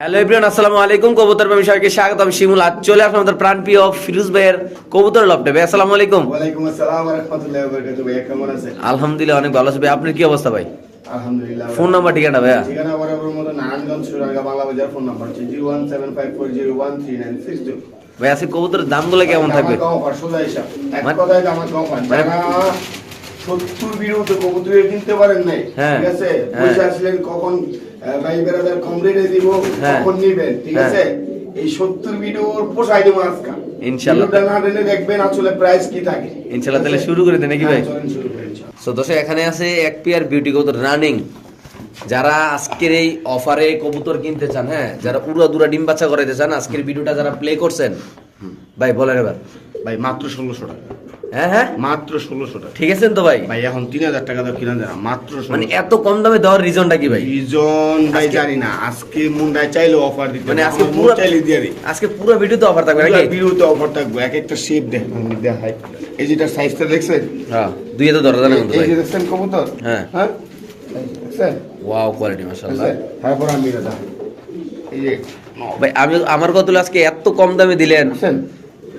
Hello everyone আসসালামু আলাইকুম। কবুতর প্রেমী সবাইকে স্বাগত। আমি শিমুল। আজ চলে আসলাম আমাদের প্রাণ প্রিয় ফিরোজ ভাইয়ের কবুতর লপটে ভাই আসসালামু আলাইকুম। ওয়ালাইকুম আসসালাম ওয়া রাহমাতুল্লাহি ওয়া বারাকাতুহু। ভাইয়া কেমন আছেন? আলহামদুলিল্লাহ অনেক ভালো আছে। ভাই আপনার কি অবস্থা ভাই? আলহামদুলিল্লাহ ফোন নাম্বার ঠিকানা ভাইয়া? ঠিকানা বরাবর মতো নারায়ণগঞ্জ সুরাঙ্গা বাংলা বাজার ফোন নাম্বার হচ্ছে zero one seven five four zero one three nine six two. ভাই আজকে কবুতরের দামগুলো কেমন থাকবে? সোজা হিসাব। এক মানে- কথায় আমার কম অফার মানে- যারা সত্তর বিরুদ্ধে কবুতরে কিনতে পারেন নাই হ্যাঁ, ঠিক আছে? হ্যাঁ। বুঝে আসলেন কখন ভাই কম রেটে দিব হ্যাঁ। নিবেন ঠিক হ্যাঁ। আছে? এই সত্তর ভিডিওর পোষাই দেবো আজকে ইনশাল্লাহ। ভিডিওটা না টেনে দেখবেন আসলে প্রাইস কি থাকে। ইনশাল্লাহ তাহলে শুরু করে দেন নাকি ভাই? হ্যাঁ, চলেন শুরু করি ইনশাল্লাহ। সো দর্শক এখানে আছে এক পেয়ার বিউটি কবুতর রানিং যারা আজকের এই অফারে কবুতর কিনতে চান হ্যাঁ যারা উড়া দুরা ডিম বাচ্চা করাইতে চান আজকের ভিডিওটা যারা প্লে করছেন ভাই বলেন এবার। ভাই মাত্র ষোলোশো টাকা। হ্যাঁ হ্যাঁ। মাত্র ষোলোশো টাকা। ঠিক আছেন তো ভাই। ভাই এখন তিন হাজার টাকা দাও কিনা যারা মাত্র মানে এত কম দামে দেওয়ার রিজনটা কি ভাই? রিজন ভাই জানি না। আজকে মুন্ডায় চাইলে অফার দিতে মানে আজকে আমার পুরো চাইলে দিয়ে দিই। আজকে পুরো ভিডিওতে অফার থাকবে নাকি? বিরুদ্ধে অফার থাকবে। এক একটা শেপ দেখ আমি দেখাই। এই যেটা সাইজটা দেখছেন? হ্যাঁ দুই হাজার দশ হাজার কিন্তু এই যে দেখছেন কবুতর? হ্যাঁ। হ্যাঁ? এই যে ওয়াও কোয়ালিটি মাশাআল্লাহ। দেখছেন? তারপর আমি এটা এই যে ভাই আমি আমার কত আজকে এত কম দামে দিলেন।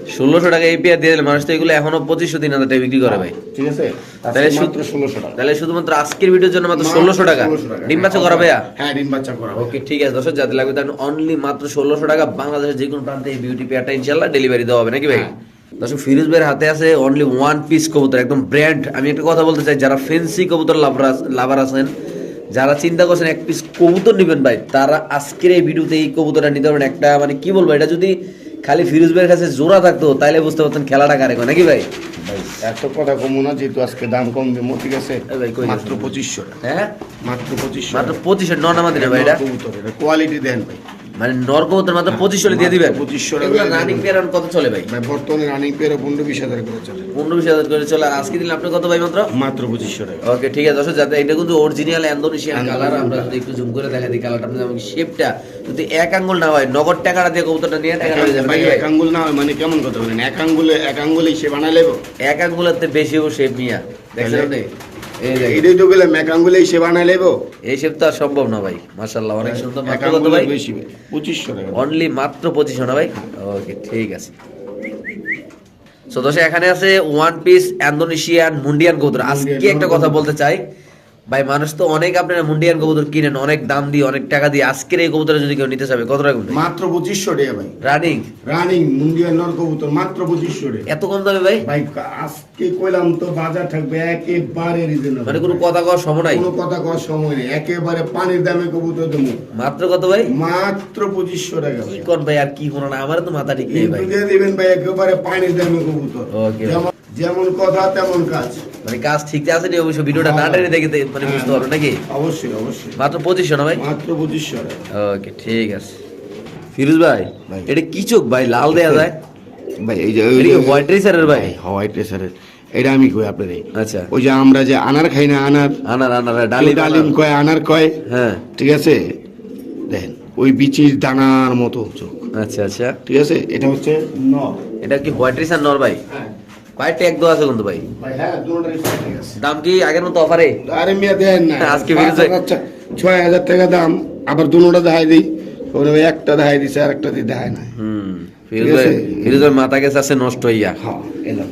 ষোলোশো টাকা এই পেয়ার দিয়ে দিলেন মানুষ তো এগুলো এখনও পঁচিশশো তিন হাজার টাকা বিক্রি করে ভাই। ঠিক আছে। তাহলে শুধু- ষোলোশো টাকা। তাহলে শুধুমাত্র আজকের ভিডিওর জন্য মাত্র ষোলোশো টাকা। ডিম বাচ্চা করা ভাইয়া? হ্যাঁ ডিম বাচ্চা করা ওকে ঠিক আছে। দর্শক যাতে লাগবে তার অনলি মাত্র ষোলোশো টাকা বাংলাদেশের যে কোনো প্রান্তে এই বিউটি পেয়ারটা ইনশাল্লাহ ডেলিভারি দেওয়া হবে নাকি ভাই? হ্যাঁ। দর্শক ফিরোজ ভাইয়ের হাতে আছে অনলি ওয়ান পিস কবুতর একদম ব্র্যান্ড আমি একটা কথা বলতে চাই যারা ফেন্সি কবুতর লাভার লাভার আছেন যারা চিন্তা করছেন এক পিস কবুতর নেবেন ভাই তারা আজকের এই ভিডিওতে এই কবুতরটা নিতে পারবেন। একটা মানে কি বলব এটা যদি খালি ফিরোজ ভাইয়ের কাছে জোড়া থাকতো তাইলে বুঝতে পারতেন খেলাটা কারে নাকি ভাই? ভাই এত কথা কমো না যেহেতু আজকে দাম কম দেবো ঠিক আছে মাত্র? পঁচিশশো হ্যাঁ? মাত্র পঁচিশশো মাত্র পঁচিশশো নন আমাদের ভাই এটা? কোয়ালিটি দেন ভাই। মানে নর মাত্র পঁচিশশো দিয়ে দিবেন। মাত্র 2500 টাকা এগুলো দিয়ে রানিং। পেয়ার কত চলে ভাই? বর্তমানে রানিং পেয়ারে পনেরো বিশ হাজার করে চলে। পনেরো বিশ হাজার করে চলে। আর আজকে দিলে আপনি কত ভাই মাত্র? মাত্র পঁচিশশো টাকা। ওকে ঠিক আছে দর্শক যাতে এটা কিন্তু অরিজিনাল ইন্দোনেশিয়ান কালার আমরা যদি একটু জুম করে দেখা দিই কালারটা আপনি যেমন শেপটা যদি এক আঙ্গুল না হয় নগদ টাকাটা দিয়ে কবুতরটা নিয়ে টাকা হয়ে যাবে? এক আঙ্গুল না হয় মানে কেমন কথা বলেন? এক আঙ্গুলে এক আঙ্গুলে সে বানাই লেবো এক আঙ্গুলের থেকে বেশি ও শেপ নিয়া। দেখছেন আপনি? এই এটাই তো গেলাম এক আঙ্গুলে সে বানাই লেবো? এই শেপ তো আর সম্ভব না ভাই মাশাআল্লাহ অনেক সুন্দর মাত্র কত ভাই? বেশি পঁচিশশো টাকা। অনলি মাত্র পঁচিশশো না ভাই? ওকে ঠিক আছে। সো এখানে আছে ওয়ান পিস ইন্দোনেশিয়ান মুন্ডিয়ান গোদরা আজকে একটা কথা বলতে চাই। ভাই মানুষ তো অনেক আপনারা মুন্ডিয়ান কবুতর কিনেন অনেক দাম দিয়ে অনেক টাকা দিয়ে। আজকের এই কবুতর যদি কেউ নিতে চাবে কত টাকা মাত্র পঁচিশশো টাকা ভাই। রানিং রানিং মুন্ডিয়ান নর কবুতর মাত্র পঁচিশশো টাকা। এত কম দামে ভাই? ভাই আজকে কইলাম তো বাজার থাকবে একেবারে রিজনেবল মানে কোনো কথা কওয়ার সময় নাই? কোনো কথা কওয়ার সময় নেই একেবারে পানির দামে কবুতর দেবো। মাত্র কত ভাই? মাত্র পঁচিশশো টাকা কি ভাই। কোন ভাই আর কি কোনো না? আমার তো মাথা ঠিক নেই ভাই। দিবেন ভাই একেবারে পানির দামে কবুতর. যেমন যেমন কথা তেমন কাজ। মানে কাজ ঠিক আছে নি অবশ্য ভিডিওটা না টেনে দেখে মানে বুঝতে পারবে নাকি? অবশ্যই অবশ্যই। মাত্র পঁচিশশো না ভাই? মাত্র পঁচিশশো। ওকে ঠিক আছে। ফিরোজ ভাই ভাই। এটা কি চোখ ভাই? লাল দেয়া যায়? ভাই এই যে হোয়াইট রেসারের ভাই? হোয়াইট রেসারের এটা আমি কই আপনাদের? আচ্ছা। ওই যে আমরা যে আনার খাই না আনার? আনার আনার কেউ ডালিম ডালিম কয় আনার কয়? হ্যাঁ। ঠিক আছে? দেখেন ওই বিচির দানার মতো চোখ। আচ্ছা আচ্ছা। ঠিক আছে? এটা হচ্ছে ন এটা কি হোয়াইট রেসার নর ভাই? হ্যাঁ। ভাই ট্যাগ দেওয়া আছে কিন্তু ভাই। হ্যাঁ দাম কি আগের মতো অফারে আরে মিয়া দেন না। আজকে পাঁচ বেরোছে। হাজার ছয় হাজার টাকা দাম আবার দুনোটা দেখাই দিই। ওরে একটা দেখাই দিছে আর একটা দিয়ে দেখায় না হুম ফিরোজ ঠিক ভাই আছে। ফিরোজ মাথা গেছে আছে নষ্ট হইয়া। হ্যাঁ এলাম।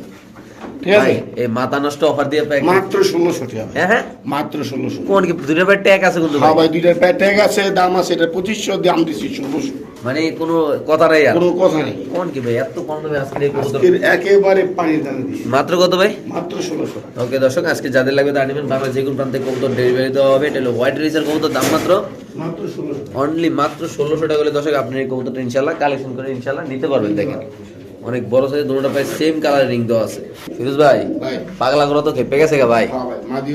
ঠিক আছে? এই মাথা নষ্ট অফার দিয়ে পাই মাত্র ষোলোশো টাকা হ্যাঁ হ্যাঁ? মাত্র ষোলোশো কোন কি দুটো ভাই ট্যাগ আছে কিন্তু হ্যাঁ ভাই? ভাই প্যাট ট্যাগ আছে দাম আছে এটা পঁচিশশো দাম দিছি ষোলোশো। মানে কোনো কথা নাই আর? কোনো কথা নেই। কোন কি ভাই এত কম দামে আজকে আজকের একেবারে পানির দামে দিছি মাত্র কত ভাই? মাত্র ওকে দর্শক আজকে যাদের লাগবে তারা নেবেন বাংলা যে কোনো প্রান্তে কবুতর ডেলিভারি দেওয়া হবে। এটা হলো হোয়াইট কবুতর দাম মাত্র? মাত্র অনলি মাত্র ষোলোশো টাকা হলে দর্শক আপনি এই কবুতরটা ইনশাল্লাহ কালেকশন করে ইনশাল্লাহ নিতে পারবেন দেখেন। অনেক বড় সাইজের দুটোটা প্রায় সেম কালার রিং দেওয়া আছে। ফিরোজ ভাই ভাই। পাগলা করো তো খেপে গেছে গা ভাই। ভাই যে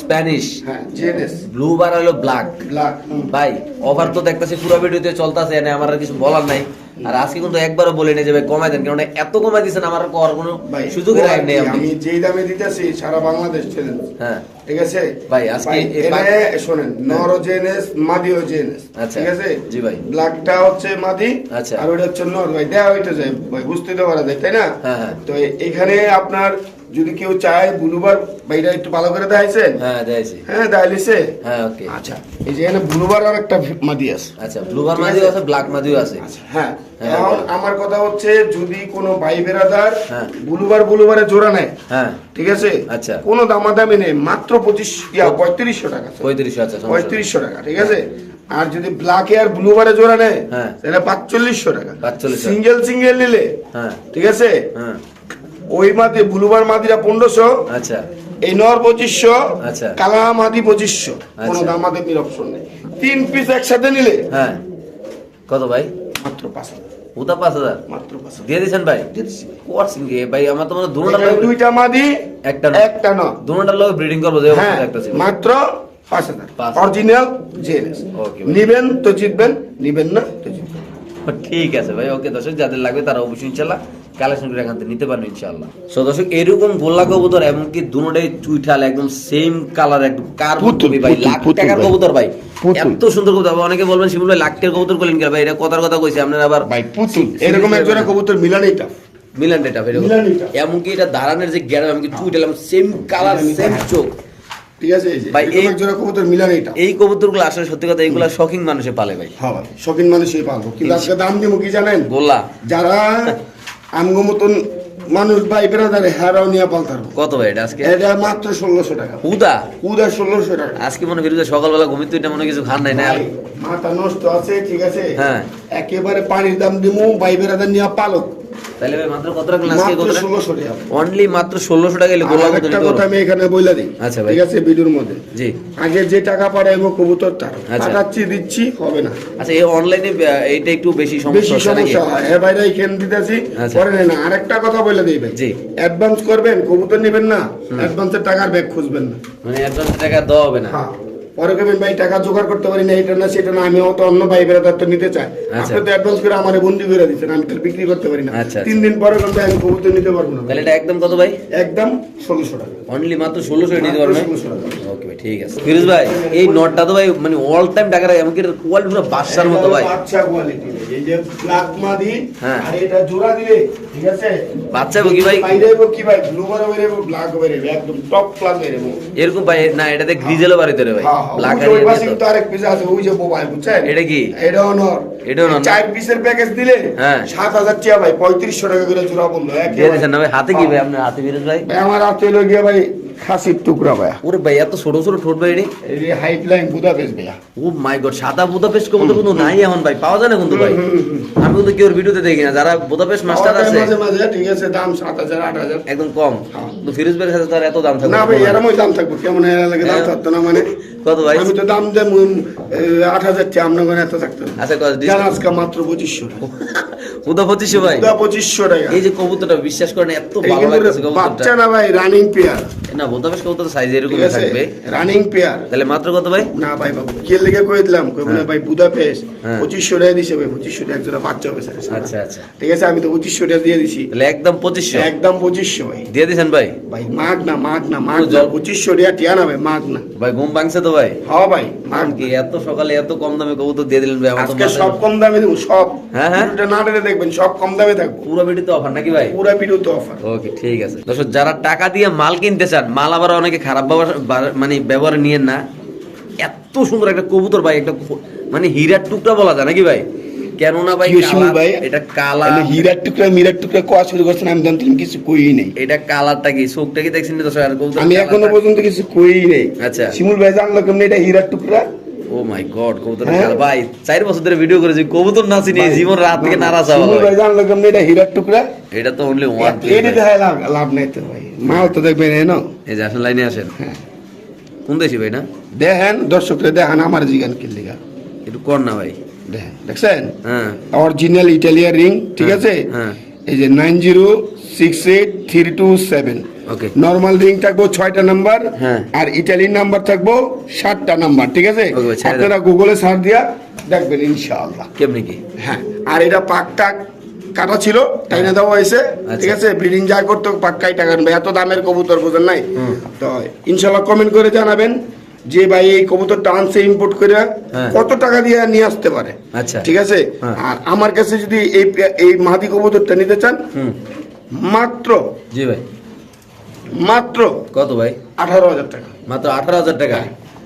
স্প্যানিশ হ্যাঁ জেনেস ব্লু বার হলো ব্ল্যাক ব্ল্যাক ভাই অফার তো দেখতেছি পুরো ভিডিওতে চলতেছে এনে আমার আর কিছু বলার নাই। আর আজকে কিন্তু একবারও বলে নিয়ে যাবে কমাই দেন কারণ এত কমাই দিচ্ছেন আমার করার কোনো ভাই রাখ নেই আমি। যেই দামে দিতেছি সারা বাংলাদেশ চ্যালেঞ্জ হ্যাঁ। ঠিক আছে? ভাই, আজকে এখানে বাক- শোনেন নরো জেনেস মাদিও জেনেস আচ্ছা। ঠিক আছে? জি ভাই। ব্ল্যাকটা হচ্ছে মাদি আচ্ছা। আর ওটা হচ্ছে নর। ভাই দেয়া হইতে যায় ভাই বুঝতে তো পারা যায় তাই না? হ্যাঁ, হ্যাঁ। তো এখানে আপনার যদি কেউ চায় ব্লুবার ভাইটা একটু ভালো করে দেখাইছেন হ্যাঁ দিয়েছি হ্যাঁ দেখাইছে হ্যাঁ ওকে। আচ্ছা এই যে এখানে ব্লুবার আর একটা মাদি আছে। আচ্ছা ব্লুবার মাদিও আছে। ব্ল্যাক মাদিও আছে। হ্যাঁ হ্যাঁ, এখন আমার কথা হচ্ছে যদি কোনো ভাই বেরাদার হ্যাঁ। বুলুবার বুলুবারে জোড়া নেয় হ্যাঁ। ঠিক আছে? আচ্ছা। কোনো দামাদামি নেই মাত্র পঁচিশ পঁয়ত্রিশশো টাকা পঁয়ত্রিশশো আচ্ছা পঁয়ত্রিশশো টাকা ঠিক আছে? আর যদি ব্ল্যাকে আর ব্লুবারে জোড়া নেয় হ্যাঁ। তাহলে পাঁচচল্লিশশো টাকা। 4500 সিঙ্গেল সিঙ্গেল নিলে হ্যাঁ। ঠিক আছে? হ্যাঁ। ওই মাদি ব্লুবার মাদিরা পনেরোশো আচ্ছা। এই নর পঁচিশশো আচ্ছা। কালা মাদি পঁচিশশো কোনো আচ্ছা। দামাদামির অপশন নেই। তিন পিস একসাথে নিলে হ্যাঁ। কত ভাই? মাত্র পাঁচ হাজার ওটা পাঁচ হাজার। মাত্র পাঁচ হাজার। দিয়ে দিয়েছেন ভাই? ভাই। করছেন কি ভাই আমার তো মানে দুটা দুইটা মাদি একটা একটা না। দুটোটার লোক ব্রিডিং করব যে হ্যাঁ একটা মাত্র পাঁচ হাজার। অরিজিনাল জেএনএস নিবেন তো জিতবেন নিবেন না তো জিতবেন। ঠিক আছে ভাই ওকে দর্শক যাদের লাগবে তারা অবশ্যই ইনশাল্লাহ কালেকশন করে এখান থেকে নিতে পারবেন ইনশাল্লাহ সো দর্শক এরকম গোল্লা কবুতর এমনকি দুটোটাই চুইঠাল একদম সেম কালার একদম কার ভাই লাখ টাকার কবুতর ভাই। এত সুন্দর কবুতর অনেকে বলবেন শিমুল ভাই লাখ টাকার কবুতর করলেন ভাই? এটা কথার কথা কইছে আপনারা আবার ভাই পুতুল। এরকম একজনের কবুতর মিলান এটা ভাই মিলান এটা। এমনকি এটা দাঁড়ানোর যে গ্যারাম এমনকি চুইঠাল সেম কালার সেম চোখ। ঠিক আছে এই যে ভাই, এই- একজনের কবুতর মিলানেই টাফ এই কবুতরগুলো আসলে সত্যি কথা এইগুলা শখিং মানুষে পালে ভাই। হ্যাঁ ভাই শখিন পারব কিন্তু আজকে দাম দিব কি জানেন? গোল্লা। যারা আমগো মতন মানুষ ভাই বেড়াদারে হ্যারাও নিয়ে পালতার কত ভাই এটা আজকে? এটা মাত্র ষোলোশো টাকা। উদা? উদা ষোলোশো টাকা। আজকে মনে বিরুদ্ধে সকালবেলা ঘুমিতে এটা মনে কিছু খান নাই না? মাথা নষ্ট আছে ঠিক আছে? হ্যাঁ। একেবারে পানির দাম দিমু ভাই বেড়াদার নিয়ে পালক। তাহলে ভাই মাত্র কত রাখলেন আজকে মাত্র কত ষোলোশো টাকা। অনলি মাত্র ষোলোশো টাকা এলে গোলা একটা কথা আমি এখানে বইলা দিই। আচ্ছা ভাই। ঠিক আছে ভিডিওর মধ্যে? জি। আগে যে টাকা পাঠাইবো কবুতর তার। আচ্ছা। পাঠাচ্ছি দিচ্ছি হবে না। আচ্ছা এই অনলাইনে এইটা একটু বেশি বেশি সমস্যা হচ্ছে সমস্যা হয়। এ বাইরে এখানে দিতেছি। পরে না। আরেকটা কথা বলে দিই ভাই। জি। অ্যাডভান্স করবেন কবুতর নেবেন না। অ্যাডভান্সের টাকার ব্যাগ খুঁজবেন না। মানে অ্যাডভান্স টাকা দেওয়া হবে না। হ্যাঁ। পরে কবেন ভাই টাকা জোগাড় করতে পারি না এটা না সেটা না আমি অত অন্য ভাই বেড়াদার তো নিতে চাই। আচ্ছা। আপনি তো অ্যাডভান্স করে আমারে বন্দি করে দিচ্ছেন আমি তো বিক্রি করতে পারি না। আচ্ছা, তিন দিন পরে কিন্তু আমি কবুতর নিতে পারব না তাহলে এটা একদম কত ভাই? একদম ষোলোশো টাকা। অনলি মাত্র ষোলোশো নিতে পারবে? মাত্র 1600 টাকা। ওকে ভাই ঠিক আছে। ফিরোজ ভাই এই নটটা তো ভাই মানে অল টাইম টাকা রাখে এমনকি কোয়ালিটি পুরো বাদশার মতো ভাই। বাচ্চা কোয়ালিটি এই যে ব্ল্যাক মাদি হ্যাঁ। আর এটা জোড়া দিলে ঠিক আছে? বাচ্চা হবে কি ভাই? বাইরে হইবো কি ভাই ব্লু বার বেরেবো ব্ল্যাক বেরেবো একদম টপ ক্লাস বেরেবো এরকম ভাই না এটাতে গ্রিজেলও বাড়িতে রে ভাই। হ্যাঁ, হ্যাঁ, ওই পাশে কিন্তু আরেক পিস আছে ওই যে মোবাইল বুঝছেন? এটা কি? চার পিসের প্যাকেজ দিলে হ্যাঁ। সাত হাজার টাকা ভাই পঁয়ত্রিশশো টাকা করে জোড়া বলল দিয়ে একেবারে। দিয়েছেন না ভাই? হাতে কি ভাই আপনার হাতে ভাই আমার হাতে হলো গিয়ে ভাই খাসির টুকরা ভাই ওরে ভাই এত ছোট ছোট ঠোঁট ভাই এটি এই হাইট লাইন বুদা পেস ভাইয়া। ও মাই গড সাদা বুদাপেস্ট কবুতর কিন্তু নাই এখন ভাই। পাওয়া যায় না কিন্তু ভাই। আমি কিন্তু কেউ ভিডিওতে দেখি না। যারা বুদাপেস্ট মাস্টার আছে মাঝে মাঝে ঠিক আছে দাম সাত হাজার আট হাজার। একদম কম। হ্যাঁ। তো ফিরোজ ভাইয়ের সাথে তার এত দাম থাকবে না ভাই ওই দাম থাকব। কেমন এর লাগে দাম হ্যাঁ। থাকতো না মানে? কত ভাই? আমি তো দাম দেব আট হাজার টাকা আপনার ঘরে এত থাকতো আচ্ছা কত জান আজকে মাত্র পঁচিশশো টাকা। বুদা পঁচিশশো ভাই। পুরা পঁচিশশো টাকা। এই যে কবুতরটা বিশ্বাস করেন এত ভালো লাগতেছে কবুতরটা। বাচ্চা না ভাই রানিং পেয়ার না বুদাপেস্ট কবুতর সাইজ এরকম থাকবে। রানিং পেয়ার তাহলে মাত্র কত ভাই? না ভাই বাবু কে লেগে কয়ে দিলাম কই বলে হ্যাঁ। ভাই বুদাপেস্ট হ্যাঁ। পঁচিশশো টাকা দিছে ভাই পঁচিশশো টাকা একজোড়া বাচ্চা হবে আচ্ছা আচ্ছা। ঠিক আছে আমি তো পঁচিশশো টাকা দিয়ে দিছি। তাহলে একদম পঁচিশশো। একদম পঁচিশশো ভাই। দিয়ে দিয়েছেন ভাই? ভাই মাগ না মাগ না মাগ পুরো না জল- পঁচিশশো টাকা টিয়া না ভাই মাগ না। ভাই ঘুম ভাঙছে তো ভাই? হ্যাঁ ভাই মাগ কি এত সকালে এত কম দামে কবুতর দিয়ে দিলেন ভাই আজকে সব কম দামে দেবো সব। হ্যাঁ, হ্যাঁ। ভিডিওটা না টেনে দেখবেন সব কম দামে থাকব। পুরো ভিডিওতে অফার নাকি ভাই? পুরা ভিডিও তো অফার ওকে ঠিক আছে। দর্শক যারা টাকা দিয়ে মাল কিনতে চান মাল আবার অনেকে খারাপ ব্যবহার মানে ব্যবহার নিয়েন না। এত সুন্দর একটা কবুতর ভাই একটা মানে হীরার টুকরা বলা যায় নাকি ভাই? কেননা ভাই ভাই? এটা তাহলে হীরার টুকরা মিরার টুকরা কোয়া শুরু করছেন আমি জানতাম কিছু কই নেই। এটা কালারটা কি? চোখটা কি দেখছেন আর কবুতর আমি এখনও পর্যন্ত কিছু কই নেই। আচ্ছা। শিমুল ভাই জানলো কেমনি এটা হীরার টুকরা? ও মাই গড কবুতর হ্যাঁ? কালার ভাই চার বছর ধরে ভিডিও করেছি কবুতর না চিনি জীবন রাত থেকে নারাজ হওয়া ভাই জানলো কেমনি এটা হীরার টুকরা? এটা তো অনলি ওয়ান এটা লাভ নাই তো ভাই। মাল তো দেখবেন এই এই যে আসেন লাইনে আসেন। হ্যাঁ। কোন দেশি ভাই না? দেখেন দর্শকরা দেখেন আমার জিগান কি লিগা। একটু কর না ভাই। দেখেন দেখছেন? হ্যাঁ। অরিজিনাল ইটালিয়ান রিং ঠিক হ্যাঁ, আছে? হ্যাঁ। এই যে nine zero six eight three two seven okay normal ring থাকব ছয়টা নাম্বার হ্যাঁ। আর ইটালির নাম্বার থাকব সাতটা নাম্বার ঠিক আছে। আপনারা গুগলে সার্চ দিয়া দেখবেন ইনশাআল্লাহ। কেমনি কি? হ্যাঁ আর এটা পাকটা কাটা ছিল তাই না দেওয়া হয়েছে ঠিক আছে? ব্রিডিং যা করতো পাক্কাই টাকা নেবে এত দামের কবুতর বুঝেন নাই? তো ইনশাল্লাহ কমেন্ট করে জানাবেন যে ভাই এই কবুতরটা আনছে ইম্পোর্ট করে হ্যাঁ। কত টাকা দিয়ে নিয়ে আসতে পারে? আচ্ছা। ঠিক আছে? হ্যাঁ। আর আমার কাছে যদি এই এই মাদি কবুতরটা নিতে চান মাত্র জি ভাই। মাত্র কত ভাই? আঠারো হাজার টাকা। মাত্র আঠারো হাজার টাকা?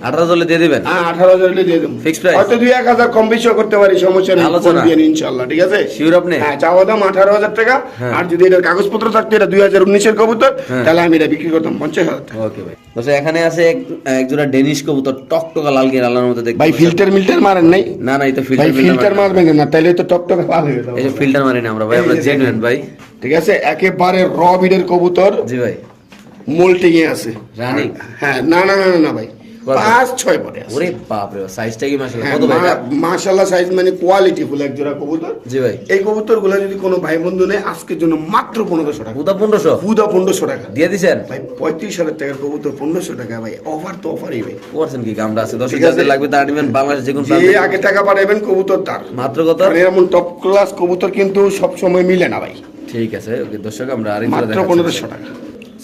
আঠারো হাজার দিয়ে দিবেন? হ্যাঁ আঠারো হলে দিয়ে দেবো। Fixed price? হয়তো দুই এক হাজার কম বেশিও করতে পারি সমস্যা নেই। আলোচনা? দিয়ে ইনশাল্লাহ ঠিক আছে? Sure আপনি? হ্যাঁ চাওয়া দাম আঠারো হাজার টাকা। হ্যাঁ। আর যদি এটার কাগজপত্র থাকতো এটা দুই হাজার উনিশের কবুতর হ্যাঁ। তাহলে আমি এটা বিক্রি করতাম পঞ্চাশ হাজার ওকে ভাই। এখানে আছে এক একজোড়া ডেনিশ কবুতর টকটকা লাল গিয়ে আল্লাহর দেখতে ভাই ফিল্টার মিল্টার মারেন নাই? না না তো ফিল্টার ফিল্টার মারবেন না তাহলে তো টকটকে হয়ে যাবে। এই ফিল্টার মারি না আমরা ভাই আমরা জেনুইন ভাই। ঠিক আছে একেবারে র বিডের কবুতর। জি ভাই। মোল্টিং এ আছে। Running? হ্যাঁ না না না না, ভাই? পাঁচ ছয় পরে ওরে বাপ রে সাইজটা কি মাশাআল্লাহ? হ্যাঁ, কত ভাই? সাইজ মানে কোয়ালিটি ফুল এক জোড়া কবুতর। জি ভাই। এই কবুতরগুলো যদি কোনো ভাই বন্ধু নেয় আজকের জন্য মাত্র পনেরোশো টাকা। পুদা পনেরোশো? পুদা টাকা। দিয়ে ভাই পঁয়ত্রিশ হাজার টাকার কবুতর পনেরোশো টাকা ভাই। অফার তো অফারই ভাই। করছেন কি? কামটা আছে। দশ ঠিক হাজার আছে। লাগবে তার নিবেন। বাংলাদেশ যে কোনো যে আগে টাকা পাঠাবেন কবুতর তার। মাত্র কত? এরকম টপ ক্লাস কবুতর কিন্তু সব সময় মিলে না ভাই। ঠিক আছে ওকে দর্শক আমরা আরেক মাত্র পনেরোশো টাকা।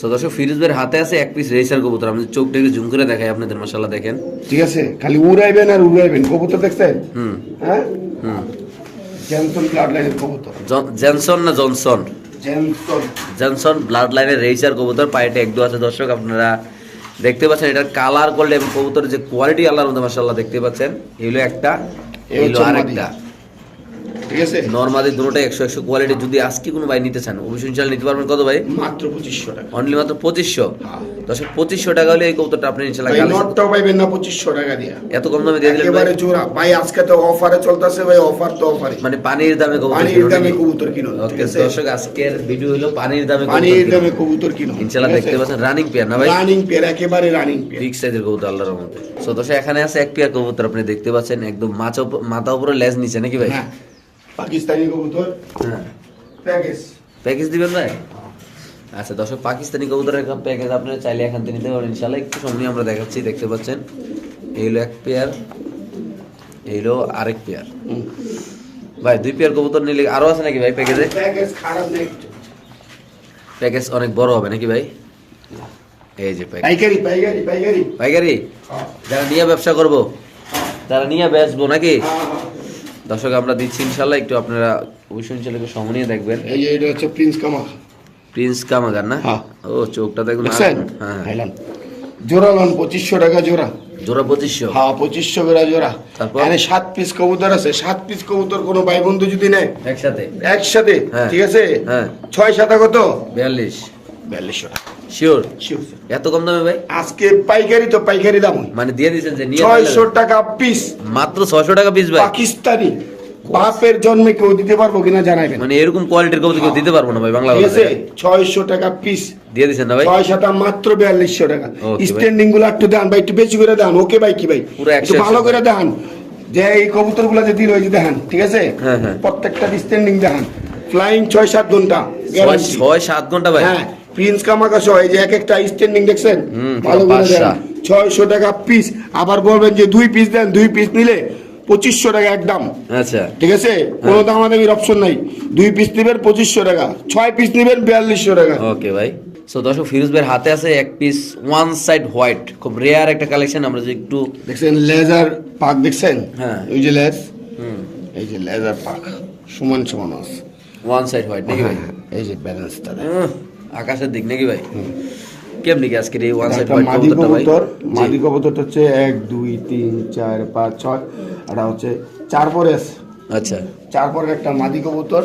সো দর্শক ফিরোজ ভাইয়ের হাতে আছে এক পিস রেসার কবুতর। আমি চোখটা একটু জুম করে দেখাই আপনাদের মাশাআল্লাহ দেখেন। ঠিক আছে খালি উড়াইবেন আর উড়াইবেন। কবুতর দেখছেন? হুম। হ্যাঁ? হুম। জেনসন ব্লাড লাইনের কবুতর। জন- জনসন না জনসন জেনসন জনসন ব্লাড লাইনের রেসার কবুতর পায়েটে এক দু আছে। দর্শক আপনারা দেখতে পাচ্ছেন এটার কালার করলে এবং কবুতরের যে কোয়ালিটি আল্লাহর মধ্যে মাশাআল্লাহ দেখতে পাচ্ছেন। এইগুলো একটা এই এইগুলো আরেকটা। ঠিক আছে? নর্মালি দুটোটাই একশো একশো কোয়ালিটি যদি আজকে কোনো ভাই নিতে চান অবশ্যই নিতে পারবেন। কত ভাই? মাত্র পঁচিশশো টাকা। অনলি মাত্র পঁচিশশো? হ্যাঁ। পঁচিশশো টাকা হলে এই কবুতরটা আপনি ইনশাল্লাহ নটটাও পাইবেন না পঁচিশশো টাকা দিয়া। এত কম দামে দিয়ে দিলেন ভাই? একেবারে জোড়া। ভাই আজকে তো অফারে চলতেছে ভাই অফার তো অফারে মানে পানির দামে কবুতর পানির দামে কবুতর কিনুন ঠিক ওকে আছে? দর্শক আজকের ভিডিও হলো পানির দামে পানির দামে কবুতর কিনুন ইনশাল্লাহ দেখতে পাচ্ছেন রানিং পেয়ার না ভাই? রানিং পেয়ার একেবারে রানিং পেয়ার বিগ সাইজের কবুতর আল্লাহর মধ্যে সো দর্শক এখানে আছে এক পেয়ার কবুতর আপনি দেখতে পাচ্ছেন একদম মাথা উপরে লেজ নিচে নাকি ভাই? হ্যাঁ। পাকিস্তানি কবুতর? হ্যাঁ। প্যাকেজ। প্যাকেজ দিবেন ভাই? আচ্ছা দর্শক পাকিস্তানি কবুতরের একটা প্যাকেজ আপনারা চাইলে এখান থেকে নিতে পারেন ইনশাল্লাহ একটু সামনে আমরা দেখাচ্ছি দেখতে পাচ্ছেন। এই হলো এক পেয়ার এই হলো আরেক পেয়ার। ভাই দুই পেয়ার কবুতর নিলে আরও আছে নাকি ভাই প্যাকেজে? প্যাকেজ খারাপ নেই। প্যাকেজ অনেক বড় হবে নাকি ভাই? এই যে প্যাকেজ। পাইকারি পাইকারি পাইকারি। পাইকারি? হ্যাঁ, যারা নিয়ে ব্যবসা করব যারা নিয়ে বেচবো নাকি? হ্যাঁ, হ্যাঁ। দর্শক আমরা দিচ্ছি ইনশাল্লাহ একটু আপনারা অবশ্যই চ্যানেলকে সময় নিয়ে দেখবেন। এই যে এটা হচ্ছে প্রিন্স কামা প্রিন্স কামাগার না? হ্যাঁ। ও চোখটা দেখুন হ্যাঁ। জোড়া লন পঁচিশশো টাকা জোড়া। জোড়া পঁচিশশো? হ্যাঁ পঁচিশশো করে জোড়া। তারপর? সাত পিস কবুতর আছে। সাত পিস কবুতর কোনো ভাই বন্ধু যদি নেয় একসাথে? একসাথে হ্যাঁ। ঠিক আছে? হ্যাঁ। ছয় সাতা কত? বিয়াল্লিশ। বিয়াল্লিশশো টাকা। শিওর এত কম দামে ভাই? আজকে পাইকারি তো পাইকারি দাম মানে দিয়ে দিচ্ছেন যে ছয়শো টাকা পিস মাত্র ছয়শো টাকা পিস ভাই। পাকিস্তানি। বাপের জন্মে কেউ দিতে পারব কিনা জানাবেন মানে এরকম কোয়ালিটির কবুতর কেউ দিতে পারব না ভাই বাংলা টাকা পিস দিয়ে না ভাই? ছয় সাতা মাত্র বিয়াল্লিশশো টাকা। স্ট্যান্ডিংগুলো একটু দেন ভাই একটু বেশি করে দেন। ওকে ভাই কি ভাই? একটু ভালো করে দেখান। যে এই কবুতরগুলা যে দিল ওই যে দেখান। ঠিক আছে? হ্যাঁ, হ্যাঁ। প্রত্যেকটা স্ট্যান্ডিং দেখান। ফ্লাইং ছয় সাত ঘণ্টা ছয় guarantee। ছয় সাত ঘণ্টা ভাই? হ্যাঁ। প্রিন্স কামাকা সহ এই যে এক একটা স্ট্যান্ডিং দেখছেন? ভালো করে দেন ছয়শো টাকা পিস আবার বলবেন যে দুই পিস দেন দুই পিস নিলে পঁচিশশো টাকা একদম আচ্ছা। ঠিক আছে? কোনো দামাদামির অপশন নাই। দুই পিস নেবেন পঁচিশশো টাকা ছয় পিস নেবেন বিয়াল্লিশশো টাকা। ওকে ভাই। সো দর্শক ফিরোজ ভাইয়ের হাতে আছে এক পিস ওয়ান সাইড হোয়াইট খুব রেয়ার একটা কালেকশন আমরা যে একটু দেখছেন লেজার পাক দেখছেন? হ্যাঁ। ওই যে লেজ হুম। এই যে লেজার পাক সমান সমান আছে। ওয়ান সাইড হোয়াইট নাকি ভাই? হ্যাঁ, এই যে ব্যালেন্সটা উহ, আকাশের দিক নাকি ভাই? কেমনি কি আজকের এই ওয়ান সাইড মাদি কবুতর। মাদি কবুতরটা হচ্ছে এক দুই তিন চার পাঁচ ছয় এটা হচ্ছে চার পরে আছে আচ্ছা। চার পরের একটা মাদি কবুতর।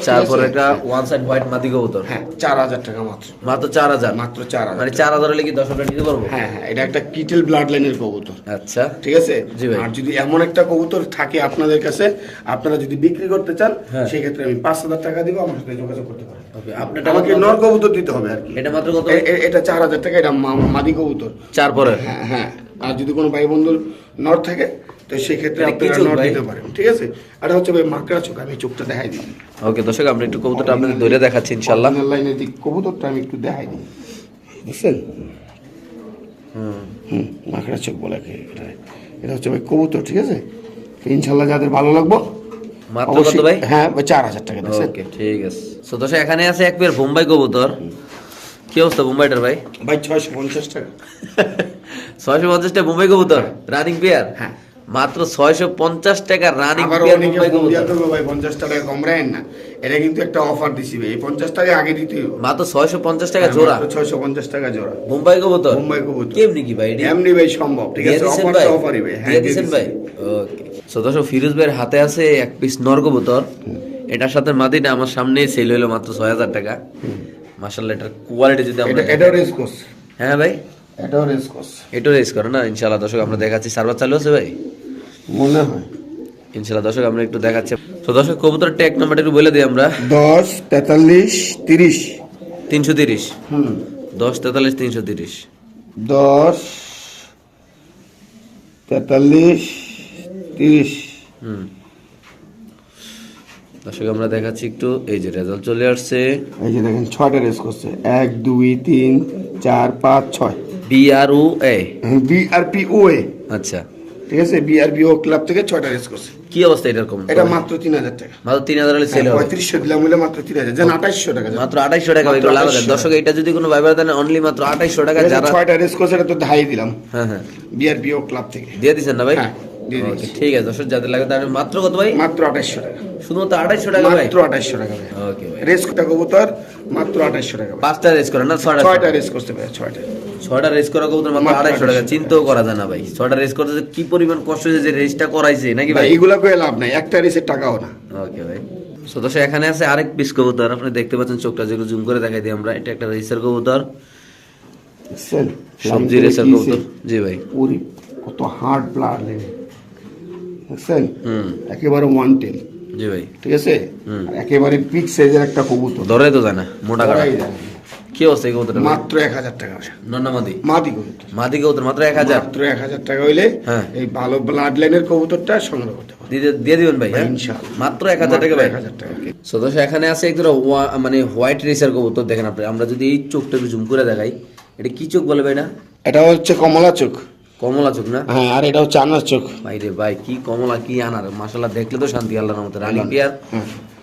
একটা ওয়ান সাইড হোয়াইট মাদি কবুতর। হ্যাঁ চার হাজার টাকা মাত্র। মাত্র চার হাজার? মাত্র চার হাজার মানে চার হাজার হলে কি দশ হাজার নিতে পারব? হ্যাঁ হ্যাঁ এটা একটা কিটেল ব্লাড লাইনের কবুতর। আচ্ছা। ঠিক আছে। আর যদি এমন একটা কবুতর থাকে আপনাদের কাছে আপনারা যদি বিক্রি করতে চান হ্যাঁ। সেক্ষেত্রে আমি পাঁচ হাজার টাকা দিব আমার সাথে যোগাযোগ করতে পারেন। ওকে আমাকে? নর কবুতর দিতে হবে আর কি। এটা মাত্র কত? এটা চার হাজার টাকা এটা মাদি কবুতর। চার পরে হ্যাঁ হ্যাঁ। আর যদি কোনো ভাই বন্ধুর নর থাকে তো সেক্ষেত্রে এটা আপনারা নট ভাই? দিতে পারেন ঠিক আছে? এটা হচ্ছে ভাই মাকড়া চোখ আমি চোখটা দেখাই দিই। ওকে দর্শক আমরা একটু কবুতরটা আপনাদের ধরে দেখাচ্ছি ইনশাল্লাহ লাইনের দিক কবুতরটা আমি একটু দেখাই দিই। বুঝছেন? হুম। মাকড়া চোখ বলে কি এটা এটা হচ্ছে ভাই কবুতর ঠিক আছে? ইনশাল্লাহ যাদের ভালো লাগবো মাত্র কত ভাই? হ্যাঁ চার হাজার টাকা ওকে ঠিক আছে। তো দর্শক এখানে আছে এক পেয়ার বোম্বাই কবুতর। কি অবস্থা বোম্বাইটার ভাই? ভাই ছয়শো পঞ্চাশ টাকা। ছয়শো পঞ্চাশটা বোম্বাই কবুতর রানিং পেয়ার হ্যাঁ। মাত্র ছয়শো পঞ্চাশ টাকা রানিং ভাই পঞ্চাশ টাকা কম রাখেন না। এটা কিন্তু একটা অফার দিছি ভাই। এই পঞ্চাশ টাকা আগে দিতে হবে। মাত্র ছয়শো পঞ্চাশ টাকা জোড়া। ছয়শো পঞ্চাশ টাকা জোড়া। বোম্বাই কবুতর? বোম্বাই কবুতর। কেমনি কি ভাই? এমনি ভাই সম্ভব। ঠিক আছে অফার অফারই ভাই? হ্যাঁ দিয়ে দিয়ে দিছেন দিছি। ভাই? ওকে। সো দর্শক ফিরোজ ভাইয়ের হাতে আছে এক পিস নর কবুতর। এটার সাথে মাদিটা আমার সামনে সেল হলো মাত্র ছয় হাজার টাকা মাসাল্লাহ এটার কোয়ালিটি যদি আমরা এটা এটাও রেস করছে হ্যাঁ ভাই? এটাও রেস করছে এটাও রেস করে না? ইনশাল্লাহ দর্শক আমরা দেখাচ্ছি। সার্ভার চালু আছে ভাই? মনে হয়। ইনশাল্লাহ দর্শক আমরা একটু দেখাচ্ছি। তো দর্শক কবুতর ট্যাগ নাম্বারটা একটু বলে দিই আমরা। দশ তেতাল্লিশ তিরিশ। তিনশো তিরিশ। হুম। দশ তেতাল্লিশ তিনশো তিরিশ। দশ তেতাল্লিশ তিরিশ। হুম। দর্শক আমরা দেখাচ্ছি একটু। এই যে রেজাল্ট চলে আসছে। এই যে দেখেন ছয়টা রেস করছে। এক দুই তিন চার পাঁচ ছয়। B R O A BRP O A আচ্ছা। ঠিক আছে? বিআরবিও ক্লাব থেকে ছয়টা রেস করছে। কি অবস্থা এটার কম? এটা মাত্র তিন হাজার টাকা। মাত্র তিন হাজার হলে সেল হবে। পঁয়ত্রিশশো দিলাম হলে মাত্র তিন হাজার। যেন আঠাইশশো টাকা মাত্র আঠাইশশো টাকা এগুলো লাভ 2800 দর্শক এটা যদি কোনো ভাইবার দেন অনলি মাত্র আঠাইশশো টাকা যারা ছয়টা রেস করছে এটা তো ধাই দিলাম। হ্যাঁ হ্যাঁ। বিআরবিও ক্লাব থেকে। দিয়ে দিচ্ছেন না ভাই? ঠিক আছে দর্শক যাদের লাগে তার মাত্র কত ভাই? মাত্র আঠাইশশো টাকা। শুধুমাত্র আঠাইশশো টাকা মাত্র আঠাইশশো টাকা ভাই। ওকে ভাই। রেস কটা কবুতর মাত্র আঠাইশশো টাকা পাঁচটা রেস করে না? ছয়টা ছয়টা রেস করতে ভাই ছয়টা। ছয়টা রেস করা কবুতর মাত্র আড়াইশো টাকা। চিন্তাও করা যায় না ভাই। ছয়টা রেস করতে কি পরিমাণ কষ্ট হয়েছে যে রেসটা করাইছে নাকি ভাই এগুলা করে লাভ নাই। একটা রেসের টাকাও না। ওকে ভাই। সো দর্শক এখানে আছে আরেক পিস কবুতর। আপনি দেখতে পাচ্ছেন চোখটা যেগুলো জুম করে দেখাই দিই আমরা। এটা একটা রেসের কবুতর? সবজি রেসের কবুতর। জি ভাই। কত হার্ড ব্লাড লেগে। বুঝছেন একেবারে ওয়ান জি ভাই। ঠিক আছে? একেবারে পিক সাইজের একটা কবুতর। ধরে তো যায় না মোটা কাটা। ধরাই। কি অবস্থা ভাই? মাত্র এক হাজার টাকা নন্না মাদি। মাদি কবুতর। মাদি কবুতর মাত্র এক হাজার। মাত্র এক হাজার টাকা হইলে হ্যাঁ। এই ভালো ব্লাড লাইনের কবুতরটা সংগ্রহ করতে দিয়ে দিবেন ভাই হ্যাঁ? মাত্র এক হাজার টাকা ভাই। সো দর্শক এখানে আছে মানে হোয়াইট রেসার কবুতর দেখেন আপনি। আমরা যদি এই চোখটা একটু জুম করে দেখাই এটা কি চোখ বলে ভাই না এটা হচ্ছে কমলা চোখ। কমলা চোখ না? হ্যাঁ আর এটা হচ্ছে আনার চোখ। ভাই রে ভাই কি কমলা কি আনার? মাসাল্লাহ দেখলে তো শান্তি আল্লাহর মতো রানী পিয়ার।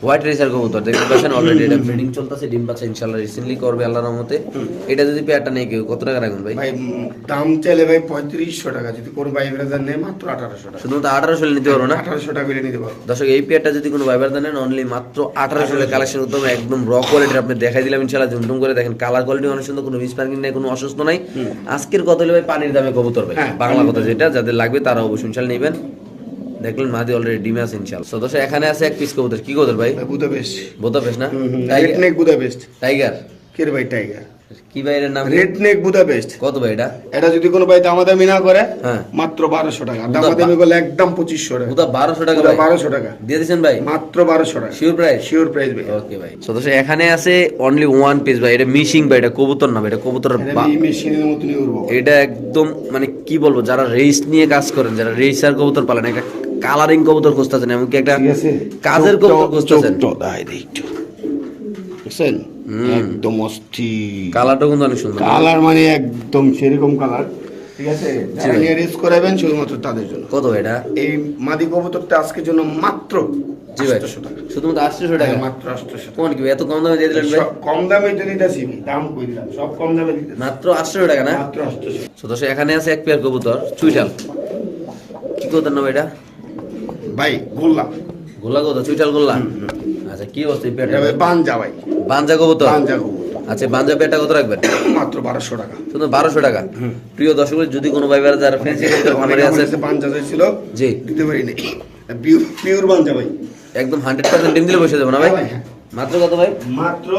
হোয়াইট রেসার কবুতর দেখতে পাচ্ছেন অলরেডি এটা ব্রিডিং চলতেছে ডিম বাচ্চা ইনশাআল্লাহ রিসেন্টলি করবে আল্লাহর রহমতে। এটা যদি পেয়ারটা নেই কেউ কত টাকা রাখবেন ভাই? ভাই দাম চাইলে ভাই পঁয়ত্রিশশো টাকা যদি কোনো ভাই ব্রাদার নেয় মাত্র আঠারোশো টাকা। শুধুমাত্র আঠারোশো নিতে পারব না? আঠারোশো টাকা করে নিতে পারব। দর্শক এই পেয়ারটা যদি কোনো ভাইবার দেন অনলি মাত্র আঠারোশো কালেকশন উত্তম একদম র কোয়ালিটির আপনি দেখাই দিলাম ইনশাল্লাহ ঝুমঝুম করে দেখেন। কালার কোয়ালিটি অনেক সুন্দর কোনো মিসমার্কিং নেই কোনো অসুস্থ নাই। আজকের কত হলে ভাই পানির দামে কবুতর ভাই হ্যাঁ, বাংলা কথা যেটা যাদের লাগবে তারা অবশ্যই ইনশাল নেবেন। দেখলেন মাদি অলরেডি ডিমে আছে সো দর্শক এখানে আছে এক পিস কবুতর। কি কবুতর ভাই? বুদাপেস্ট। বোতাপেশ না? বুদাপেস্ট। টাইগার কে রে ভাই টাইগার কি ভাই এর নাম? Red neck Budapest. কত ভাই এটা? এটা যদি কোনো ভাই দামাদামি না করে হ্যাঁ। মাত্র টাকা। বুদা দামাদামি করলে একদম টাকা। টাকা ভাই। টাকা। দিয়ে ভাই? মাত্র টাকা। শিওর প্রাইস শিওর প্রাইস ভাই। ওকে ভাই। দর্শক এখানে আছে অনলি ওয়ান পিস ভাই। এটা মিশিং ভাই এটা কবুতর না ভাই। এটা কবুতর এটা এই মেশিনের মতনই উড়বো। এটা একদম মানে কি বলব যারা রেস নিয়ে কাজ করেন যারা রেসার কবুতর পালেন একটা কালারিং কবুতর খুঁজতেছেন এমনকি একটা কাজের কবুতর খুঁজতেছেন। একদম অস্থির। কালারটা কিন্তু অনেক সুন্দর। কালার মানে একদম সেরকম কালার। ঠিক আছে? যারা নিয়ে রেস করাবেন শুধুমাত্র তাদের জন্য। কত এটা? এই মাদি কবুতরটা আজকের জন্য মাত্র জি ভাই। শুধুমাত্র আটশোশো টাকা? হ্যাঁ, মাত্র আটশো টাকা। কোন কি এত কম দামে দিয়ে দিলেন ভাই? কম দামে দিতেছি দাম কই দিলাম? সব কম দামে দিতেছি। মাত্র আটশোশো টাকা না? মাত্র আটশো সো এখানে আছে এক পেয়ার কবুতর চুইটাল কি কবুতর নাম এটা? ভাই গোল্লা। গোলা কবুতর চুইটাল গোল্লা? আচ্ছা কি অবস্থা এটা পেয়ারটা? ভাই। বাঞ্জা কবুতর? বানজা কবুতর। আচ্ছা বাঞ্জা পেয়ারটা কত রাখবেন? মাত্র বারোশো টাকা। শুধু বারোশো টাকা? প্রিয় দর্শক যদি কোনো ভাই বেড়া যারা ফ্যান্সি খামারে আছে বানজা চাইছিল। জি। দিতে পারি নাই পিওর বানজা ভাই। একদম হান্ড্রেড পার্সেন্ট ডিম দিলে বসে দেবো না ভাই? হ্যাঁ হ্যাঁ। মাত্র কত ভাই? মাত্র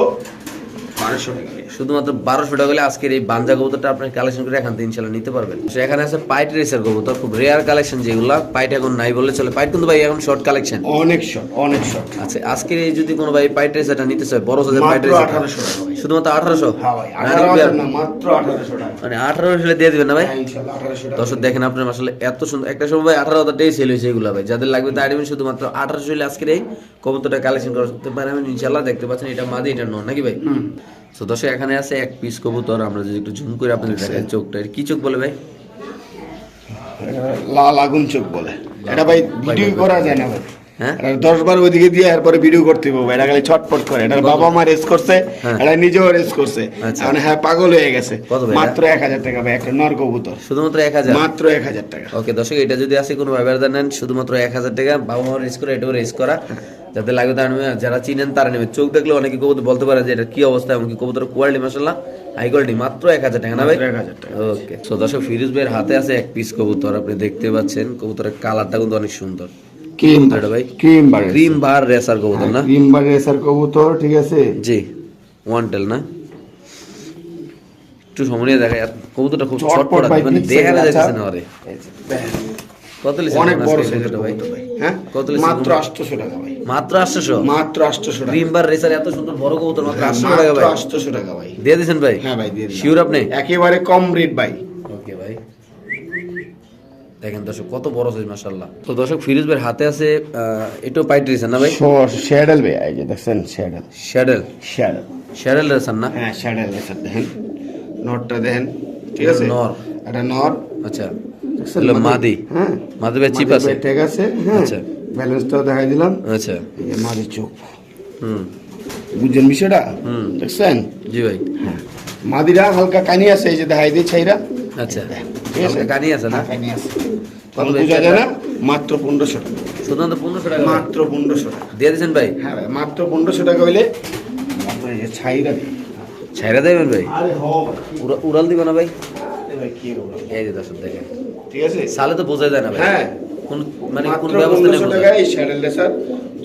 বারোশো টাকা। শুধুমাত্র বারোশো টাকা হলে আজকের এই বাঞ্জা কবুতরটা আপনি কালেকশন করে এখান থেকে ইনশাল্লাহ নিতে পারবেন। এখানে আছে পাইট রেসার কবুতর খুব রেয়ার কালেকশন যেগুলা। পাইট এখন নাই বলে চলে। পাইট কিন্তু ভাই এখন শর্ট কালেকশন অনেক শট অনেক শট আচ্ছা আজকের এই যদি কোনো ভাই পাইট রেসারটা নিতে চায় বড় সাইজের পাইট রেসার আঠারোশো শুধুমাত্র আঠারোশো? হ্যাঁ মাত্র আঠারোশো টাকা। মানে আঠারো হলে দিয়ে দিবেন না ভাই? হ্যাঁ আঠারোশো দর্শক দেখেন আপনার আসলে এত সুন্দর। একটা সময় ভাই আঠারো হাজার সেল হয়েছে এগুলো ভাই। যাদের লাগবে শুধুমাত্র আঠারোশো হলে আজকের এই কবুতরটা কালেকশন করতে পারেন ইনশাল্লাহ দেখতে পাচ্ছেন এটা মাদি এটা নন নাকি ভাই? তো দর্শক এখানে আছে এক পিস কবুতর। আমরা যদি একটু ঝুম করে আপনাদের দেখাই চোখটা। কি চোখ বলে ভাই? লাল আগুন চোখ বলে। এটা ভাই ভিডিও করা যায় না ভাই। হ্যাঁ? দশ বার ওইদিকে দিয়ে এরপরে ভিডিও করতে হবে। এটা খালি ছটপট করে। এটার বাবা মা রেস করছে হ্যাঁ। এটা নিজেও রেস করছে। আচ্ছা। হ্যাঁ পাগল হয়ে গেছে। কত মাত্র এক হাজার টাকা ভাই একটা নর কবুতর। শুধুমাত্র এক হাজার? মাত্র এক হাজার টাকা। ওকে দর্শক এটা যদি আসে কোনো ভাইবার নেন শুধুমাত্র এক হাজার টাকা বাবা মা রেস করে এটাও রেস করা। যাতে লাগবে তারা নেবে যারা চিনেন তারা নেবে। চোখ দেখলে অনেকে কবুতর বলতে পারে যে এটা কি অবস্থা এমনকি কবুতর কোয়ালিটি মাসাল্লাহ হাই কোয়ালিটি মাত্র এক হাজার টাকা না ভাই? মাত্র 1000 টাকা। ওকে তো দর্শক ফিরোজ ভাইয়ের হাতে আছে এক পিস কবুতর আপনি দেখতে পাচ্ছেন কবুতরের কালারটা কিন্তু অনেক সুন্দর। ক্রিম এটা ভাই? Cream bar cream bar racer কবুতর না? ক্রিম বার রেসার কবুতর ঠিক আছে? জি ওয়ান টেল না? একটু সময় নিয়ে দেখা কবুতরটা খুব চটপট মানে দেখা যাচ্ছে আচ্ছা। না আরে কত অনেক বড় ভাই? হ্যাঁ? কত মাত্র কবুতর? আটশোশো টাকা ভাই। মাত্র আটশোশো? মাত্র আটশোশো টাকা। ক্রিম রেসার এত সুন্দর বড় কবুতর মাত্র হ্যাঁ, আটশো টাকা ভাই। আটশোশো টাকা ভাই। দিয়ে দিয়েছেন ভাই? হ্যাঁ ভাই দিয়ে। শিওর আপনি? একেবারে কম রেট ভাই। ওকে ভাই। দেখেন দর্শক কত বড় সাইজ মাশাআল্লাহ। তো দর্শক ফিরোজ ভাইয়ের হাতে আছে এটাও পাইট রেসার না ভাই? শ্যাডেল ভাই এই যে দেখছেন শ্যাডেল শ্যাডেল শ্যাডেল শ্যাডেল রেসার না? হ্যাঁ শ্যাডেল রেসার দেখেন। নটটা দেখেন ঠিক আছে? নর। এটা নর। আচ্ছা। মাদি। হ্যাঁ। মাদি ভাই চিপ আছে। ঠিক আছে হ্যাঁ। আচ্ছা। ব্যালেন্সটাও দেখাই দিলাম। আচ্ছা। মাদি চোখ। হুম। বুঝছেন বিষয়টা? হুম। দেখছেন? জি ভাই। হ্যাঁ। মাদিরা হালকা কানি আছে এই যে দেখাই দিয়ে ছাইরা। আচ্ছা। ঠিক আছে। কানি আছে না? হ্যাঁ, কানি আছে। কত কত বোঝা যায় না? মাত্র পনেরোশো টাকা। শুধুমাত্র পনেরোশো টাকা। মাত্র পনেরোশো টাকা। দিয়ে দিয়েছেন ভাই? হ্যাঁ ভাই মাত্র পনেরোশো টাকা হইলে ছাইরা ছাইরা দেবেন ভাই? উড়াল দিব না ভাই? এই যে দর্শক দেখেন। ঠিক আছে? সালে তো বোঝা যায় না ভাই। হ্যাঁ। কোন মানে কোন ব্যবস্থা নেই বোঝা। টাকায় এই স্যাডেল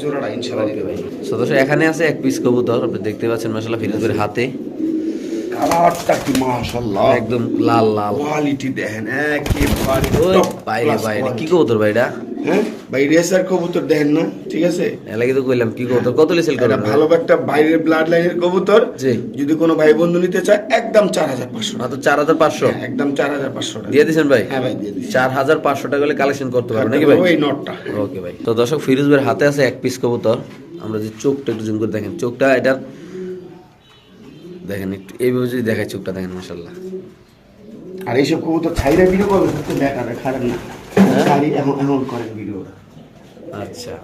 জোড়াটা ইনশাল্লাহ দিতে ভাই সদস্য এখানে আছে এক পিস কবুতর আপনি দেখতে পাচ্ছেন মাসাল্লাহ ফিরোজের হাতে। কালারটা কি মাশাআল্লাহ। একদম লাল লাল। কোয়ালিটি দেখেন একেবারে বাইরে বাইরে। কি। কবুতর ভাই এটা? হ্যাঁ? ভাই রেসার কবুতর দেখেন না ঠিক আছে? এলাকি তো কইলাম কি কবুতর? কত লিসেল এটা ভালো একটা বাইরের ব্লাড লাইনের কবুতর। যদি কোনো ভাই বন্ধু নিতে চায় একদম চার হাজার পাঁচশো মাত্র চার হাজার পাঁচশো? একদম চার হাজার পাঁচশো টাকা। দিয়ে দিয়েছেন ভাই? হ্যাঁ ভাই দিয়ে দিচ্ছি চার হাজার পাঁচশো টাকা হলে কালেকশন করতে পারবেন নাকি ভাই? ওই নটটা ওকে ভাই। তো দর্শক ফিরোজ ভাইয়ের হাতে আছে এক পিস কবুতর। আমরা যে চোখটা একটু জুম করে দেখেন চোখটা এটার দেখেন একটু এইভাবে যদি দেখায় চোখটা দেখেন মাসাল্লাহ আর এইসব কবুতর ছাইরা ভিডিও করবে সত্যি বেকার খারাপ না। হ্যাঁ? করেন ভিডিও আচ্ছা।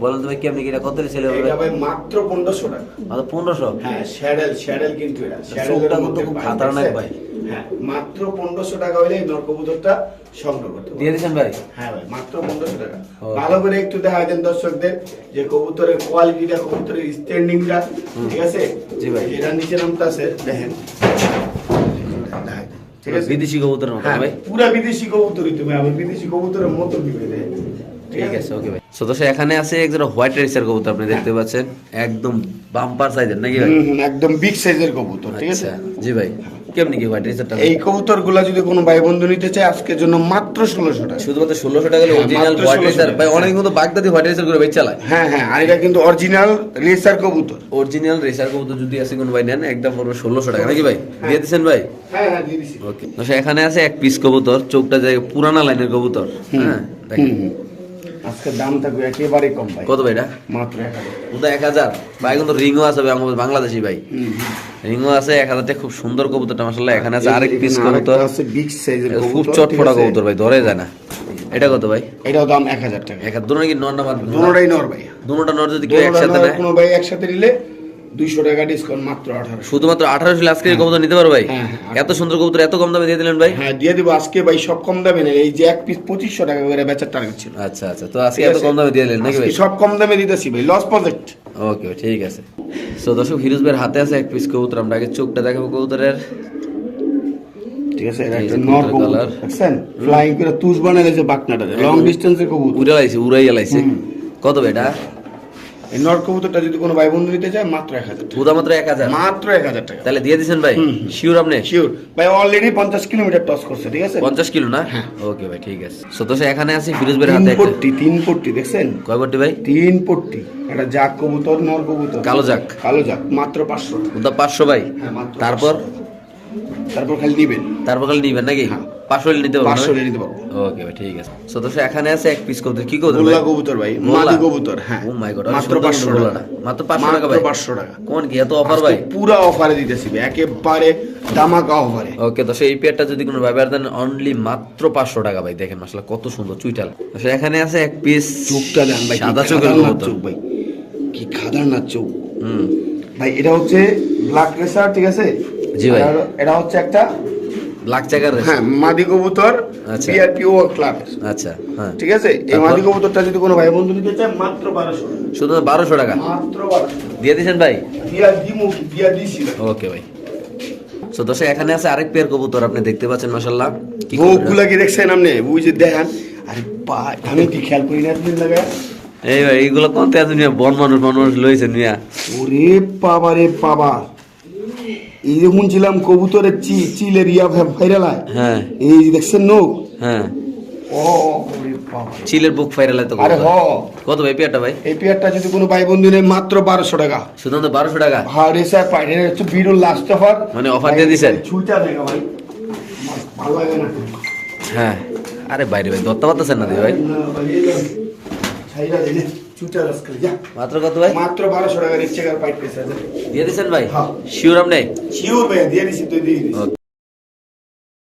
বলেন তুমি কেমনি এটা কত ছেলে হবে এটা ভাই মাত্র পনেরোশো টাকা। মাত্র পনেরোশো? হ্যাঁ শ্যাডেল শ্যাডেল কিন্তু এটা। চোখটা কিন্তু খুব পাই, ভাই। হ্যাঁ মাত্র পনেরোশো টাকা হলে এই সংগ্রহ করতে। দিয়ে ভাই? হ্যাঁ ভাই মাত্র পনেরোশো টাকা। ভালো করে একটু দেখা দেন দর্শকদের যে কবুতরের কোয়ালিটিটা কবুতরের স্ট্যান্ডিংটা ঠিক আছে? জি ভাই। যেটা নিচে নামটা আছে দেখেন ঠিক আছে? বিদেশি কবুতর মতো হ্যাঁ ভাই? পুরো বিদেশি কবুতরই তুমি আবার বিদেশি কবুতরের মতো দিবে ঠিক আছে ওকে ভাই। সদস্য এখানে আছে একজন হোয়াইট রেসার কবুতর আপনি দেখতে পাচ্ছেন। একদম বাম্পার সাইজের নাকি ভাই? একদম বিগ সাইজের কবুতর ঠিক আছে? আচ্ছা জি ভাই। কেমনি কি হোয়াইট রেসারটা এই কবুতরগুলা যদি কোনো ভাই বন্ধু নিতে চায় আজকের জন্য মাত্র ষোলোশো টাকা। শুধুমাত্র ষোলোশো টাকা হলে হ্যাঁ, অরিজিনাল হোয়াইট রেসার ভাই অনেক কিন্তু বাগদাদি হোয়াইট রেসার করে ভাই চালায়। হ্যাঁ হ্যাঁ আর এটা কিন্তু অরিজিনাল রেসার কবুতর। অরিজিনাল রেসার কবুতর যদি আছে কোনো ভাই নেন একদম পড়বে ষোলোশো টাকা নাকি ভাই? দিয়ে দিচ্ছেন ভাই? হ্যাঁ হ্যাঁ দিয়ে দিছি। ওকে তো এখানে আছে এক পিস কবুতর চোখটা যায় পুরানা লাইনের কবুতর। হ্যাঁ দেখেন। হুম। দাম থাকবে একেবারে কম ভাই। কত ভাই এটা? মাত্র এক হাজার। ওটা এক হাজার। ভাই কিন্তু রিংও আছে ভাই আমাদের বাংলাদেশি ভাই। রিংও আছে এক হাজারটা খুব সুন্দর কবুতরটা মাসাল্লাহ এখানে আছে আরেক পিস কবুতর। আছে বিগ সাইজের খুব চটপটা কবুতর ভাই ধরে যায় না। এটা কত ভাই? এটাও দাম এক হাজার টাকা। এক হাজার। দুটো কি নর না দুটোটাই নর ভাই। দুটোটা নর যদি কেউ একসাথে নেয়? কোনো ভাই একসাথে নিলে দুইশো টাকা ডিসকাউন্ট মাত্র আঠারোশো। শুধুমাত্র আঠারোশো আজকে কবুতর নিতে পারো ভাই? হ্যাঁ, হ্যাঁ। এত সুন্দর কবুতর এত কম দামে দিয়ে দিলেন ভাই? হ্যাঁ দিয়ে দিব। আজকে ভাই সব কম দামে নেই এই যে এক পিস পঁচিশশো টাকা করে বেচার টার্গেট ছিল। আচ্ছা আচ্ছা। তো আজকে এত কম দামে দিয়ে দিলেন নাকি ভাই? সব কম দামে দিতেছি ভাই। লস প্রজেক্ট ওকে ঠিক আছে। সো দর্শক হিরোজ ভাইয়ের হাতে আছে এক পিস কবুতর। আমরা আগে চোখটা দেখাবো কবুতরের। ঠিক আছে এটা একটা নর কবুতর। দেখছেন? ফ্লাইং করে তুষ বাকনাটা লং ডিস্টেন্সের কবুতর। লাইছে কত এটা? এই নর কবুতরটা যদি কোনো ভাই বন্ধু নিতে চায় মাত্র এক হাজার টাকা। বুধা মাত্র এক হাজার? মাত্র এক হাজার টাকা। তাহলে দিয়ে দিচ্ছেন ভাই? শিওর আপনি? শিওর ভাই অলরেডি পঞ্চাশ কিলোমিটার টস করছে ঠিক আছে? পঞ্চাশ কিলো না? হ্যাঁ। ওকে ভাই ঠিক আছে। সো এখানে আছি ফিরোজ তিন হাতে পট্টি তিন পট্টি দেখছেন? কয় কোটি ভাই? তিন পট্টি। এটা জাক কবুতর নর কবুতর। কালো জাক। কালো জাক মাত্র পাঁচশো। বুধা পাঁচশো ভাই। হ্যাঁ, তারপর? তারপর খালি দিবেন। তারপর খালি নিবেন নাকি? হ্যাঁ। পাঁচশো নিতে পাঁচশো নিতে পারব। ওকে ভাই ঠিক আছে। সো এখানে আছে এক পিস কবুতর। কি কবুতর গোল্লা কবুতর ভাই। মাদি কবুতর হ্যাঁ। ও মাই গড মাত্র পাঁচশো টাকা। মাত্র পাঁচশো টাকা ভাই? মাত্র পাঁচশো টাকা। কোন কি এত অফার ভাই? পুরা অফারে দিতেছি ভাই, একেবারে দামাকা অফারে ওকে তো সেই পেয়ারটা যদি কোনো ব্যবহার দেন অনলি মাত্র পাঁচশো টাকা ভাই। দেখেন কত সুন্দর চুইটাল তো এখানে আছে এক পিস চোখটা দেন ভাই সাদা চোখের কবুতর। চোখ ভাই। কি চোখ। হুম। ভাই এটা হচ্ছে ব্ল্যাক রেসার ঠিক আছে? জি ভাই। এটা হচ্ছে একটা ব্ল্যাক হ্যাঁ মাদি কবুতর আচ্ছা। বিআরপি ও ক্লাব আচ্ছা হ্যাঁ। ঠিক আছে? এই তারপর? মাদি কবুতরটা যদি কোনো ভাই বন্ধু নিতে চায় মাত্র শুধু টাকা? মাত্র দিয়ে ভাই? দিয়া দিমু দিয়া দিছি ওকে ভাই। সো দর্শক এখানে আছে আরেক পেয়ার কবুতর আপনি দেখতে পাচ্ছেন মাশাল্লাহ কি কি দেখছেন আপনি? ওই যে দেখেন। আরে পা আমি কি খেয়াল করি না দিন লাগায় এই ভাই এইগুলো নিয়া বন মানুষ মানুষ লইছে নিয়া। ওরে বাবা রে বাবা। এই যে শুনছিলাম কবুতরের চি চিলের ইয়া ভাইরাল হয়। হ্যাঁ। এই দেখছেন নোক হ্যাঁ। ও চিলের বুক ফাইরালে তো আরে হ। কত ভাই পেয়ারটা ভাই? এই পেয়ারটা যদি কোনো ভাই বন্ধু নেয় মাত্র বারোশো টাকা। শুধু বারোশো টাকা? হার্ড এসার পাইডের হচ্ছে বিরুল লাস্ট অফার মানে offer দিয়ে দিছেন? ছুটা দেখা ভাই। ভালো লাগে না। হ্যাঁ। আরে বাইরে ভাই দত্তা পাতাছেন না দি ভাই। ভাই, ছাইরা দে, ছুটা রস করে যা মাত্র কত ভাই? মাত্র বারোশো টাকা রিক্সা পাইট পেয়েছে দিয়ে দিয়েছেন ভাই? হ্যাঁ। শিওর আপনি শিওর ভাই দিয়ে দিছি তুই দিয়ে দিছি.